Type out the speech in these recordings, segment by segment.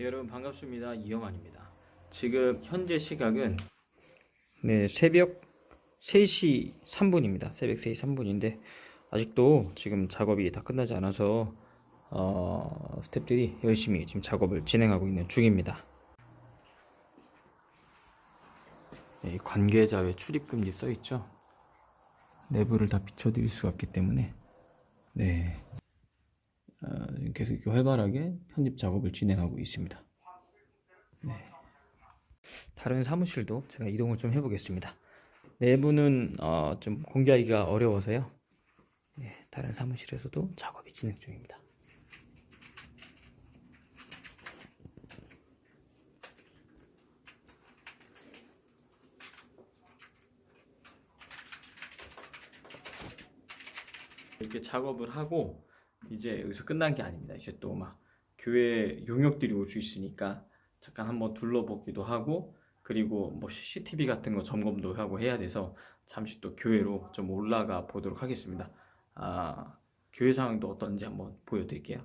네, 여러분 반갑습니다. 이영환입니다. 지금 현재 시각은 네, 새벽 3시 3분입니다. 새벽 3시 3분인데 아직도 지금 작업이 다 끝나지 않아서 어, 스태프들이 열심히 지금 작업을 진행하고 있는 중입니다. 네, 이 관계자 외 출입 금지 써 있죠. 내부를 다 비춰드릴 수가 없기 때문에 네. 어, 계속 이렇게 활발하게 편집 작업을 진행하고 있습니다. 네. 다른 사무실도 제가 이동을 좀 해보겠습니다. 내부는 어, 좀 공개하기가 어려워서요. 네, 다른 사무실에서도 작업이 진행 중입니다. 이렇게 작업을 하고 이제 여기서 끝난 게 아닙니다. 이제 또 막 교회 용역들이 올 수 있으니까 잠깐 한번 둘러보기도 하고 그리고 뭐 CCTV 같은 거 점검도 하고 해야 돼서 잠시 또 교회로 좀 올라가 보도록 하겠습니다. 아, 교회 상황도 어떤지 한번 보여드릴게요.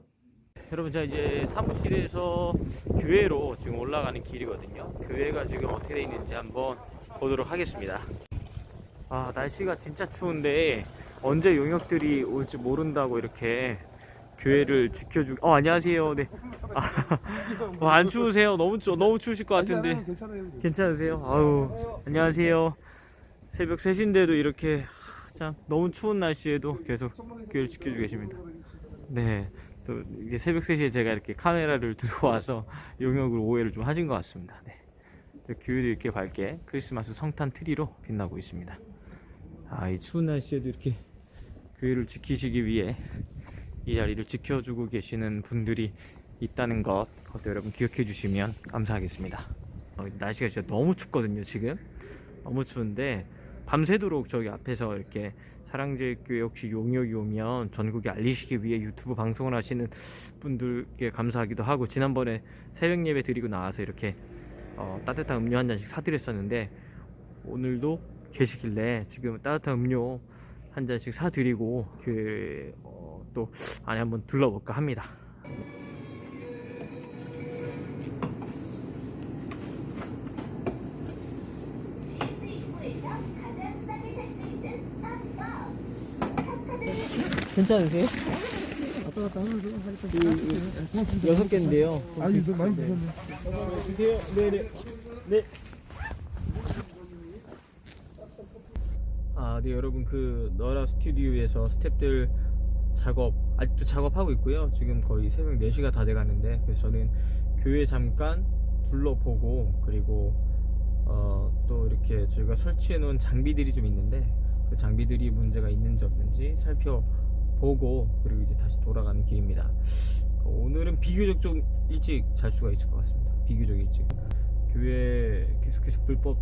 여러분 자 이제 사무실에서 교회로 지금 올라가는 길이거든요. 교회가 지금 어떻게 돼 있는지 한번 보도록 하겠습니다. 아 날씨가 진짜 추운데 언제 용역들이 올지 모른다고 이렇게 교회를 지켜주. 어 안녕하세요. 네. 아, 어, 안 추우세요? 너무 추 너무 추우실 것 같은데. 괜찮으세요? 아유 안녕하세요. 새벽 3시인데도 이렇게 하, 참 너무 추운 날씨에도 계속 교회를 지켜주고 계십니다. 네. 또 이게 새벽 3시에 제가 이렇게 카메라를 들고 와서 용역으로 오해를 좀 하신 것 같습니다. 네. 또 교회도 이렇게 밝게 크리스마스 성탄 트리로 빛나고 있습니다. 아, 이 추운 날씨에도 이렇게 교회를 지키시기 위해 이 자리를 지켜주고 계시는 분들이 있다는 것, 그것도 여러분 기억해 주시면 감사하겠습니다. 어, 날씨가 진짜 너무 춥거든요, 지금. 너무 추운데, 밤새도록 저기 앞에서 이렇게 사랑제일교회 혹시 용역이 오면 전국에 알리시기 위해 유튜브 방송을 하시는 분들께 감사하기도 하고, 지난번에 새벽 예배 드리고 나와서 이렇게 어, 따뜻한 음료 한 잔씩 사드렸었는데, 오늘도 계시길래 지금 따뜻한 음료 한 잔씩 사드리고 그, 어, 또 안에 한번 둘러볼까 합니다. 괜찮으세요? 왔다 갔다 하면서 하니까 그, 여섯 개인데요. 아니 너 많이 드셨네. 주세요. 네 네. 네. 아, 네 여러분 그 너라 스튜디오에서 스탭들 작업 아직도 작업하고 있고요. 지금 거의 새벽 4시가 다 돼가는데 그래서 저는 교회 잠깐 둘러보고 그리고 어, 또 이렇게 저희가 설치해 놓은 장비들이 좀 있는데 그 장비들이 문제가 있는지 없는지 살펴보고 그리고 이제 다시 돌아가는 길입니다. 그 오늘은 비교적 좀 일찍 잘 수가 있을 것 같습니다. 비교적 일찍. 교회 계속해서 불법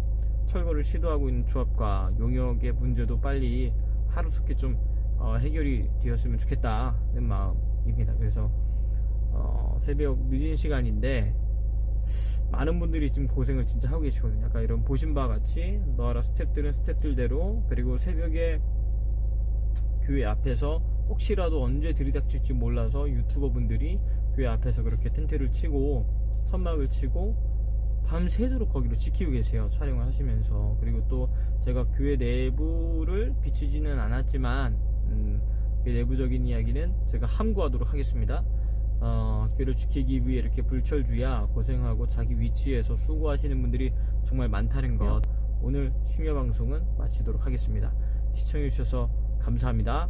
철거를 시도하고 있는 조합과 용역의 문제도 빨리 하루속히 좀 어, 해결이 되었으면 좋겠다는 마음입니다. 그래서 어, 새벽 늦은 시간인데 많은 분들이 지금 고생을 진짜 하고 계시거든요. 아까 이런 보신 바와 같이 너라 스탭들은 스탭들대로 그리고 새벽에 교회 앞에서 혹시라도 언제 들이닥칠지 몰라서 유튜버 분들이 교회 앞에서 그렇게 텐트를 치고 천막을 치고 밤새도록 거기를 지키고 계세요 촬영을 하시면서 그리고 또 제가 교회 내부를 비추지는 않았지만 음, 그 내부적인 이야기는 제가 함구하도록 하겠습니다. 어, 교회를 지키기 위해 이렇게 불철주야 고생하고 자기 위치에서 수고하시는 분들이 정말 많다는 것. 오늘 심야 방송은 마치도록 하겠습니다. 시청해주셔서 감사합니다